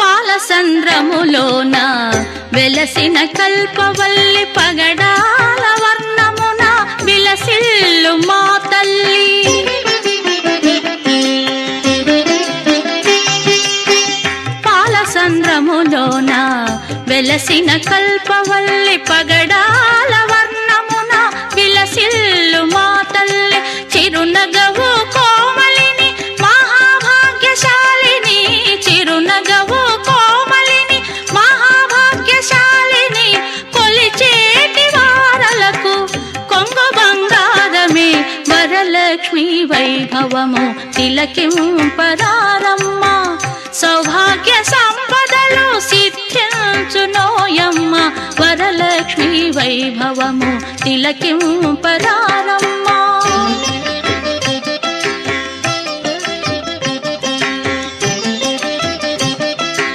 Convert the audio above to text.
పాలసంద్రములోన వెలసిన కల్పవల్లి పగడాల వర్ణమున విలసిల్లు మా తల్లి. పాలసంద్రములోన వెలసిన కల్పవల్లి పగడాల వర్ణమున విలసిల్లు మా తల్లి. చిరునగ లక్ష్మీ వైభవము తిలకింపరారమ్మ. సౌభాగ్య సంపదలు సిద్ధించునోయమ్మ వరలక్ష్మీ వైభవము తిలకింపరా